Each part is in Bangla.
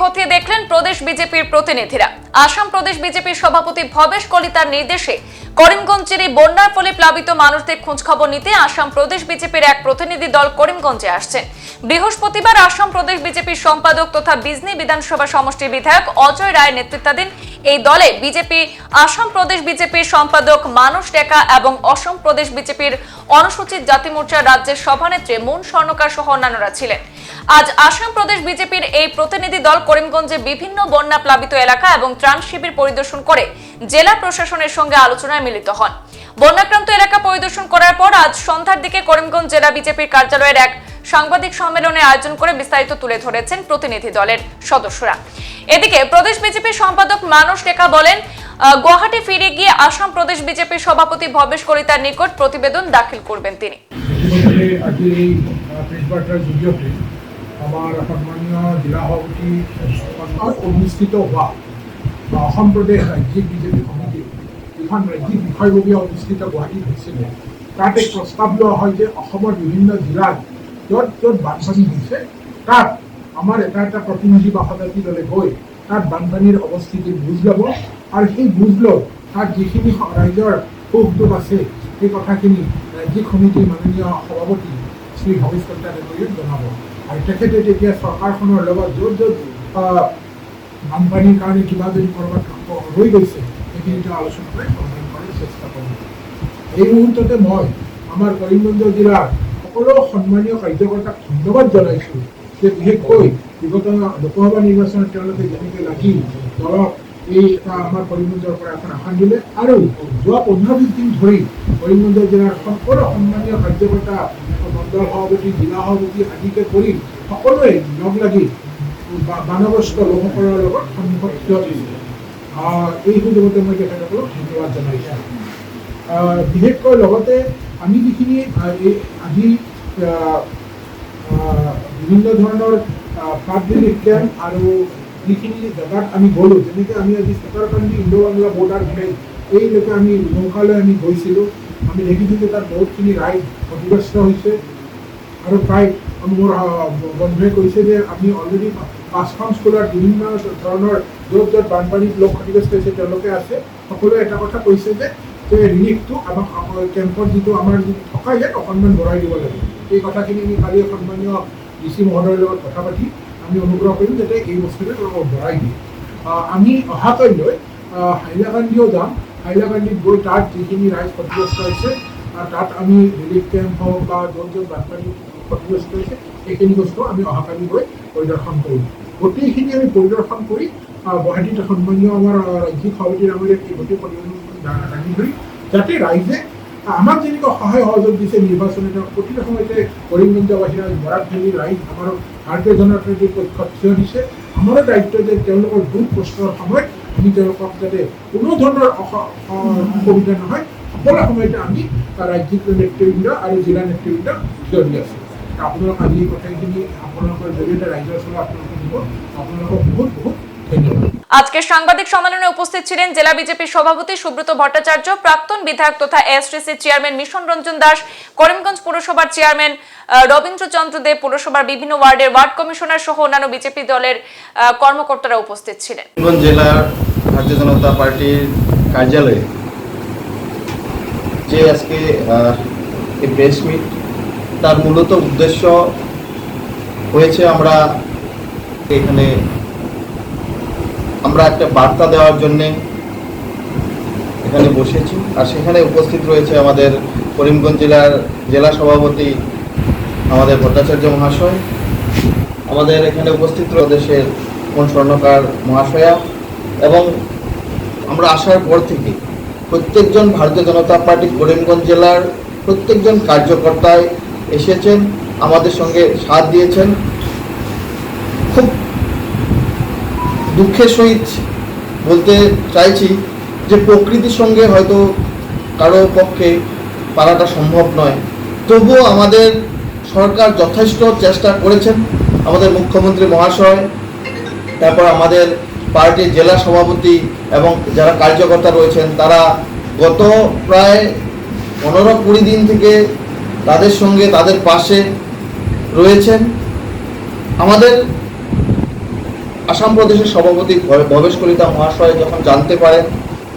খতিয়ে দেখলেন প্রদেশ বিজেপির প্রতিনিধিরা। আসাম প্রদেশ বিজেপির সভাপতি ভবেশ কলিতার নির্দেশে করিমগঞ্জের এই বন্যার ফলে প্লাবিত মানুষদের খোঁজখবর নিতে আসাম প্রদেশ বিজেপির এক প্রতিনিধি দল করিমগঞ্জে আসছেন। বৃহস্পতিবার আসাম প্রদেশ বিজেপির সম্পাদক তথা বিজনি বিধানসভা সমষ্টির বিধায়ক অজয় রায় নেতৃত্বাধীন এই দলে বিজেপি, আসাম প্রদেশ বিজেপির সম্পাদক মানস টেকা এবং অসম প্রদেশ বিজেপির অনুসূচিত জাতি মোর্চার রাজ্যের সভানেত্রী মুন স্বর্ণকার সহ অন্যান্যরা ছিলেন। আজ আসাম প্রদেশ বিজেপির এই প্রতিনিধি দল করিমগঞ্জে বিভিন্ন বন্যা প্লাবিত এলাকা এবং ত্রাণ শিবির পরিদর্শন করে জেলা প্রশাসনের সঙ্গে আলোচনায় মিলিত হন। বন্যাক্রান্ত এলাকা পরিদর্শন করার পর আজ সন্ধ্যার দিকে করিমগঞ্জ জেলা বিজেপির কার্যালয়ের এক সাংবাদিক সম্মেলনে আয়োজন করে বিস্তারিত তুলে ধরেছেন প্রতিনিধি দলের সদস্যরা। এদিকে প্রদেশ বিজেপির সম্পাদক মানস টেকা বলেন গুয়াহাটি ফিরে গিয়ে আসাম প্রদেশ বিজেপির সভাপতি ভবেশ কলিতার নিকট প্রতিবেদন দাখিল করবেন তিনি। আমাৰ সন্মানীয় জিলা সভাপতি অনুষ্ঠিত হোৱা বা অসম প্ৰদেশ ৰাজ্যিক বিজেপি সমিতিৰ যিখন ৰাজ্যিক বিষয়ববীয়া অনুষ্ঠিত গুৱাহাটীত হৈছিলে। তাত এক প্ৰস্তাৱ হয় যে অসমৰ বিভিন্ন জিলাত য'ত য'ত বানপানী হৈছে, তাত আমাৰ এটা এটা প্ৰতিনিধি বা সদস্য দলে গৈ তাত বানপানীৰ অৱস্থিতিৰ বুজ ল'ব আৰু সেই বুজ লৈ তাত যিখিনি ৰাইজৰ সুখ দুখ আছে, সেই কথাখিনি ৰাজ্যিক সমিতিৰ মাননীয় সভাপতি শ্ৰী ভৱেশ কলিতা জনাব। আৰু তেখেতে তেতিয়া চৰকাৰখনৰ লগত য'ত য'ত বানপানীৰ কাৰণে কিবা যদি ক'ৰবাত ৰৈ গৈছে সেইখিনিতো আলোচনা কৰি সমাধান কৰাৰ চেষ্টা কৰিম এই মুহূৰ্ততে মই আমাৰ কৰিমগঞ্জ জিলাৰ সকলো সন্মানীয় কাৰ্যকৰ্তাক ধন্যবাদ জনাইছোঁ যে বিশেষকৈ বিগত লোকসভা নিৰ্বাচনত তেওঁলোকে যেনেকৈ লাগি দলক এই এটা আমাৰ কৰিমগঞ্জৰ পৰা এখন আসন দিলে আৰু যোৱা পোন্ধৰ বিছ দিন ধৰি কৰিমগঞ্জ জিলাৰ সকলো সন্মানীয় কাৰ্যকৰ্তা মণ্ডল সভাপতি জিলা সভাপতি আদিকে কৰি সকলোৱে লগ লাগি বানগ্ৰস্ত লোকসকলৰ লগত সন্মুখত থিয় দিছে আহ, এই সুযোগতে মই তেখেতসকলক ধন্যবাদ জনাইছোঁ। বিশেষকৈ লগতে আমি যিখিনি আজি বিভিন্ন ধৰণৰ ৰিলিফ কেম্প আৰু যিখিনি জেগাত আমি গ'লোঁ। যেনেকৈ আমি আজি Chetarkandi Indo Bangla border village এইলৈকে আমি নৌকালৈ আমি গৈছিলোঁ। আমি দেখিছোঁ যে তাত বহুতখিনি ৰাইজ ক্ষতিগ্ৰস্ত হৈছে। আৰু প্ৰায় মোৰ বন্ধুৱে কৈছে যে আমি অলৰেডি পাঁচখন স্কুলত বিভিন্ন ধৰণৰ য'ত য'ত বানপানীত লোক ক্ষতিগ্ৰস্ত হৈছে তেওঁলোকে আছে। সকলোৱে এটা কথা কৈছে যে যে ৰিলিফটো আমাক কেম্পত যিটো আমাৰ যিটো থকা ইয়াত অকণমান বঢ়াই দিব লাগে। এই কথাখিনি আমি কালি সন্মানীয় ডি চি মহোদয়ৰ লগত কথা পাতি আমি অনুগ্ৰহ কৰিম যাতে এই বস্তুটো তেওঁলোকক বঢ়াই দিয়ে। আমি অহাকাইলৈ আহ, হাইলাকান্দিও যাম। হাইলাকান্দিত গৈ তাত যিখিনি ৰাইজ ক্ষতিগ্ৰস্ত হৈছে তাত আমি ৰিলিফ কেম্প হওক বা য'ত য'ত বানপানী ক্ষতিগ্ৰস্ত হৈছে সেইখিনি বস্তু আমি অহাকালি গৈ পৰিদৰ্শন কৰিম। গোটেইখিনি আমি পৰিদৰ্শন কৰি গুৱাহাটীত সন্মানীয় আমাৰ ৰাজ্যিক সভাপতি ধৰি যাতে ৰাইজে আমাক যেনেকৈ সহায় সহযোগ দিছে নিৰ্বাচনে তেওঁক প্ৰতিটো সময়তে কৰিমগঞ্জবাসীৰ বৰাক ভেলীৰ ৰাইজ আমাৰ ভাৰতীয় জনতা পাৰ্টীৰ পক্ষত থিয় দিছে। আমাৰো দায়িত্ব যে তেওঁলোকৰ দুখ কষ্টৰ সময়ত আমি তেওঁলোকক যাতে কোনো ধৰণৰ অস- অসুবিধা নহয়, সকলো সময়তে আমি ৰাজ্যিক নেতৃবৃন্দ আৰু জিলা নেতৃবৃন্দ থিয় দি আছোঁ আপোনালোক আজি কথাখিনি আপোনালোকৰ জৰিয়তে ৰাইজৰ ওচৰত আপোনালোকে দিব। আপোনালোকক বহুত বহুত ধন্যবাদ। আজকের সাংবাদিক সম্মেলনে উপস্থিত ছিলেন জেলা বিজেপির সভাপতি সুব্রত ভট্টাচার্য প্রাক্তন বিধায়ক তথা এসটিসি চেয়ারম্যান মিশন রঞ্জন দাস করিমগঞ্জ পুরসভার চেয়ারম্যান আহ, রবীন্দ্রচন্দ্র দেব পুরসভার বিভিন্ন ওয়ার্ডের ওয়ার্ড কমিশনার সহ অন্যান্য বিজেপি দলের কর্মকর্তারা উপস্থিত ছিলেন। জেলার ভারতীয় জনতা পার্টির কার্যালয়ে যে আজকে এই মিট তার মূলত উদ্দেশ্য হয়েছে আমরা এখানে আমরা একটা বার্তা দেওয়ার জন্যে এখানে বসেছি। আর সেখানে উপস্থিত রয়েছে আমাদের করিমগঞ্জ জেলার জেলা সভাপতি আমাদের ভট্টাচার্য মহাশয়। আমাদের এখানে উপস্থিত প্রদেশের কোন স্বর্ণকার মহাশয়া। এবং আমরা আসার পর থেকে প্রত্যেকজন ভারতীয় জনতা পার্টি করিমগঞ্জ জেলার প্রত্যেকজন কার্যকর্তায় এসেছেন, আমাদের সঙ্গে সাথ দিয়েছেন। খুব দুঃখের সহিত বলতে চাইছি যে প্রকৃতির সঙ্গে হয়তো কারও পক্ষে পারাটা সম্ভব নয়। তবুও আমাদের সরকার যথেষ্ট চেষ্টা করেছেন, আমাদের মুখ্যমন্ত্রী মহাশয়, তারপর আমাদের পার্টির জেলা সভাপতি এবং যারা কার্যকর্তা রয়েছেন, তারা গত প্রায় পনেরো কুড়ি দিন থেকে তাদের সঙ্গে তাদের পাশে রয়েছেন। আমাদের আসাম প্রদেশের সভাপতি ভবেশ কলিতা মহাশয় যখন জানতে পারেন,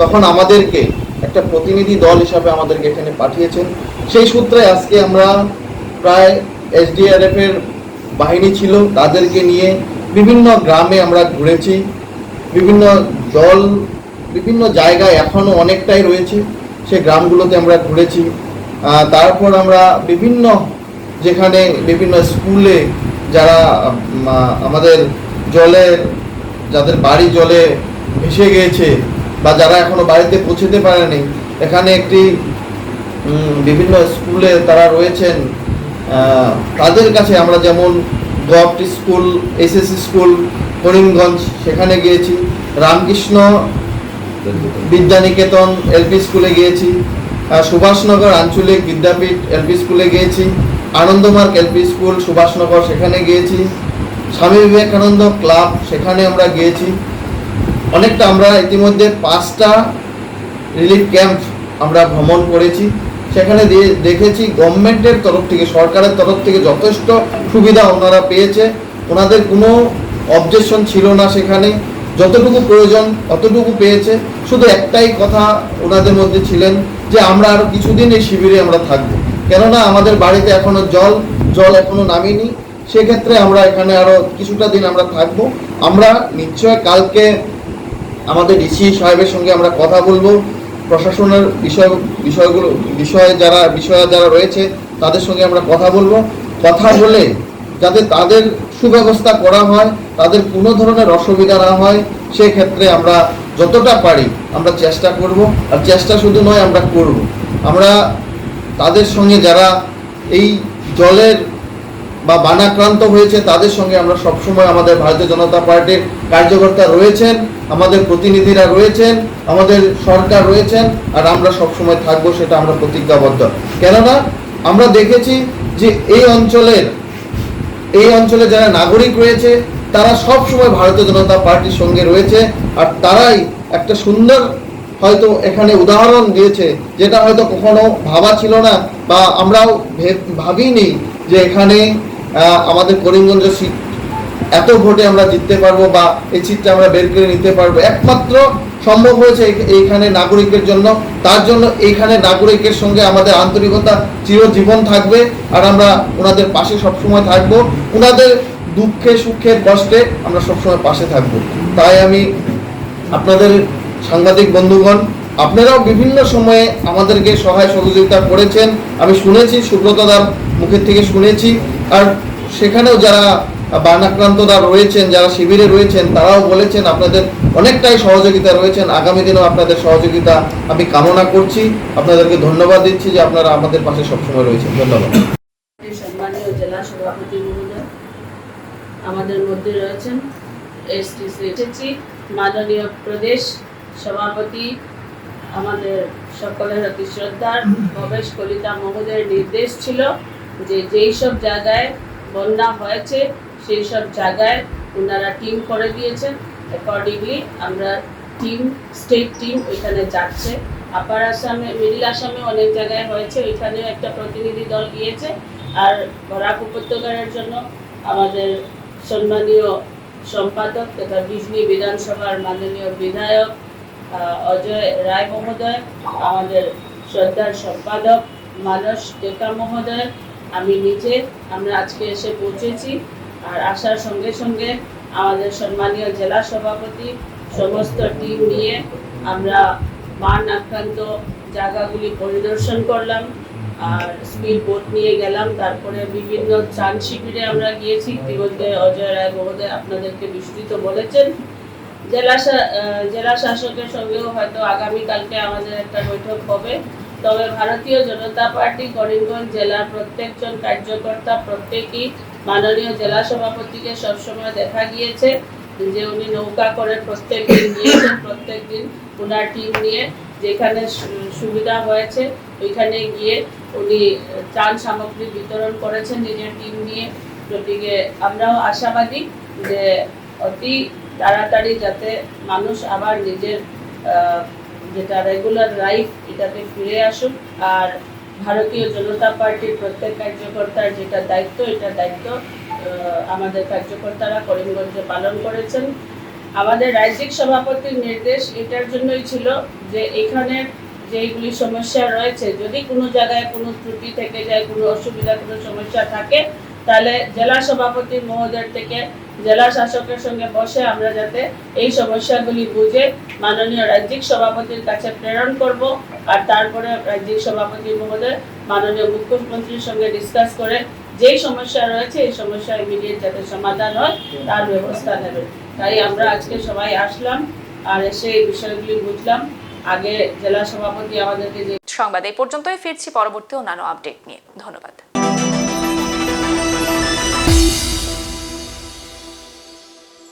তখন আমাদেরকে একটা প্রতিনিধি দল হিসাবে আমাদেরকে এখানে পাঠিয়েছেন। সেই সূত্রে আজকে আমরা প্রায় এসডিআরএফ এর বাহিনী ছিল, তাদেরকে নিয়ে বিভিন্ন গ্রামে আমরা ঘুরেছি। বিভিন্ন জল বিভিন্ন জায়গায় এখনও অনেকটাই রয়েছে সেই গ্রামগুলোতে আমরা ঘুরেছি। তারপর আমরা বিভিন্ন, যেখানে বিভিন্ন স্কুলে যারা আমাদের জলের যাদের বাড়ি জলে ভেসে গিয়েছে বা যারা এখনও বাড়িতে পৌঁছতে পারেনি, এখানে একটি বিভিন্ন স্কুলে তারা রয়েছেন। তাদের কাছে আমরা যেমন গভটি স্কুল এসএসসি স্কুল করিমগঞ্জ সেখানে গিয়েছি। রামকৃষ্ণ বিদ্যানিকেতন এলপি স্কুলে গিয়েছি। সুভাষনগর আঞ্চলিক বিদ্যাপীঠ এলপি স্কুলে গিয়েছি। আনন্দমার্গ এলপি স্কুল সুভাষনগর, সেখানে গিয়েছি। স্বামী বিবেকানন্দ ক্লাব, সেখানে আমরা গিয়েছি। অনেকটা আমরা ইতিমধ্যে পাঁচটা রিলিফ ক্যাম্প আমরা ভ্রমণ করেছি। সেখানে দেখেছি গভর্নমেন্টের তরফ থেকে, সরকারের তরফ থেকে যথেষ্ট সুবিধা ওনারা পেয়েছে। ওনাদের কোনো অবজেকশন ছিল না সেখানে। যতটুকু প্রয়োজন ততটুকু পেয়েছে। শুধু একটাই কথা ওনাদের মধ্যে ছিলেন যে আমরা আরও কিছুদিন এই শিবিরে আমরা থাকব। কেননা আমাদের বাড়িতে এখনও জল জল এখনও নামিনি। সেক্ষেত্রে আমরা এখানে আরও কিছুটা দিন আমরা থাকব। আমরা নিশ্চয় কালকে আমাদের ডিসি সাহেবের সঙ্গে আমরা কথা বলব। প্রশাসনের বিষয়, বিষয়গুলো, বিষয়ে যারা বিষয়ে যারা রয়েছে, তাদের সঙ্গে আমরা কথা বলব। কথা বলে যাতে তাদের সুব্যবস্থা করা হয়, তাদের কোনো ধরনের অসুবিধা না হয়, সেক্ষেত্রে আমরা যতটা পারি আমরা চেষ্টা করব। আর চেষ্টা শুধু নয়, আমরা করব। আমরা তাদের সঙ্গে যারা এই জলের বা বানাক্রান্ত হয়েছে, তাদের সঙ্গে আমরা সবসময় আমাদের ভারতীয় জনতা পার্টির কার্যকর্তা রয়েছেন, আমাদের প্রতিনিধিরা রয়েছেন, আমাদের সরকার রয়েছেন, আর আমরা সবসময় থাকব সেটা আমরা প্রতিজ্ঞাবদ্ধ। কেননা, আমরা দেখেছি যে এই অঞ্চলের, এই অঞ্চলে যারা নাগরিক রয়েছে, তারা সব সময় ভারতীয় জনতা পার্টির সঙ্গে রয়েছে, আর তারাই একটা সুন্দর হয়তো এখানে উদাহরণ দিয়েছে, যেটা হয়তো কখনো ভাবা ছিল না, বা আমরাও ভাবিনি যে এখানে আমাদের করিমগঞ্জ সিট, এত ভোটে আমরা জিততে পারব বা এই সিটটা আমরা বের করে নিতে পারব। একমাত্র সম্ভব হয়েছে এইখানে নাগরিকের জন্য। তার জন্য এইখানে নাগরিকের সঙ্গে আমাদের আন্তরিকতা চিরজীবন থাকবে আর আমরা ওনাদের পাশে সবসময় থাকব। ওনাদের দুঃখে, সুখে, কষ্টে আমরা সবসময় পাশে থাকব। তাই আমি আপনাদের সাংবাদিক বন্ধুগণ, আপনারাও বিভিন্ন সময়ে আমাদেরকে সহায় সহযোগিতা করেছেন। আমি শুনেছি, সুব্রত সুব্রতদার মুখের থেকে শুনেছি। আর সেখানেও যারা বানাক্রান্তরা রয়েছেন, যারা শিবিরে রয়েছেন, তারাও বলেছেন আপনাদের অনেকটাই সহযোগিতা রয়েছেন। আগামী দিনেও আপনাদের সহযোগিতা আমি কামনা করছি। আপনাদেরকে ধন্যবাদ দিচ্ছি যে আপনারা আমাদের পাশে সবসময় রয়েছেন। ধন্যবাদ। আমাদের মধ্যে রয়েছেন এসটিসি মাননীয় প্রদেশ সভাপতি, আমাদের সকলের অতি শ্রদ্ধার ভবেশ কলিতা মহোদয়ের নির্দেশ ছিল। যে যেই সব জায়গায় বন্যা হয়েছে, সেই সব জায়গায় ওনারা টিম করে দিয়েছেন। অ্যাকর্ডিংলি আমরা টিম, স্টেট টিম ওইখানে যাচ্ছে। আপার আসামে, মিডিল আসামে অনেক জায়গায় হয়েছে, ওইখানেও একটা প্রতিনিধি দল গিয়েছে। আর বরাক উপত্যকার জন্য আমাদের সম্মানীয় সম্পাদক তথা বিজনি বিধানসভার মাননীয় বিধায়ক অজয় রায় মহোদয়, আমাদের শ্রদ্ধার সম্পাদক মানস টেকা মহোদয় আমি নিজে, আমরা আজকে এসে পৌঁছেছি। আর আসার সঙ্গে সঙ্গে আমাদের সম্মানীয় জেলা সভাপতি সমস্ত টিম নিয়ে আমরা বান আক্রান্ত জায়গাগুলি পরিদর্শন করলাম। আর স্পিড বোট নিয়ে গেলাম, তারপরে বিভিন্ন ত্রাণ শিবিরে আমরা গিয়েছি। ইতিমধ্যে অজয় রায় মহোদয় আপনাদেরকে বিস্তৃত বলেছেন। জেলা জেলা শাসকের সঙ্গেও হয়তো আগামীকালকে আমাদের একটা বৈঠক হবে। তবে ভারতীয় জনতা পার্টি করিমগঞ্জ জেলার প্রত্যেকজন কার্যকর্তা প্রত্যেকেই মাননীয় জেলা সভাপতিকে সবসময় দেখা গিয়েছে যে উনি নৌকা করে প্রত্যেক দিন গিয়েছেন প্রত্যেক দিন ওনার টিম নিয়ে যেখানে সুবিধা হয়েছে ওইখানে গিয়ে উনি ত্রাণ সামগ্রী বিতরণ করেছেন নিজের টিম নিয়ে। গতিকে আমরাও আশাবাদী যে অতি তাড়াতাড়ি যাতে মানুষ আবার নিজের যেটা রেগুলার লাইফ এটাতে ফিরে আসুক আর ভারতীয় জনতা পার্টির প্রত্যেক কার্যকর্তার যেটা দায়িত্ব, এটা দায়িত্ব আমাদের কার্যকর্তারা করিমগঞ্জে পালন করেছেন। আমাদের রাজ্যিক সভাপতির নির্দেশ এটার জন্যই ছিল যে এখানে যেইগুলি সমস্যা রয়েছে, যদি কোনো জায়গায় কোনো ত্রুটি থেকে যায়, কোনো অসুবিধা, কোনো সমস্যা থাকে তাহলে জেলা সভাপতি মহোদয় থেকে জেলা শাসকের সঙ্গে বসে আমরা যাতে এই সমস্যাগুলি বুঝে মাননীয় রাজ্যিক সভাপতির কাছে প্রেরণ করব আর তারপরে রাজ্যিক সভাপতি মহোদয় মাননীয় মুখ্যমন্ত্রীর সঙ্গে ডিসকাস করে যেই সমস্যা রয়েছে এই সমস্যা ইমিডিয়েট যাতে সমাধান হয়, তার ব্যবস্থা নেবেন তাই আমরা আজকে সবাই আসলাম আর এসে এই বিষয়গুলি বুঝলাম। আগে জেলা সভাপতি আমাদেরকে যে সংবাদ এই পর্যন্তই। ফিরছি পরবর্তী অন্যান্য আপডেট নিয়ে। ধন্যবাদ।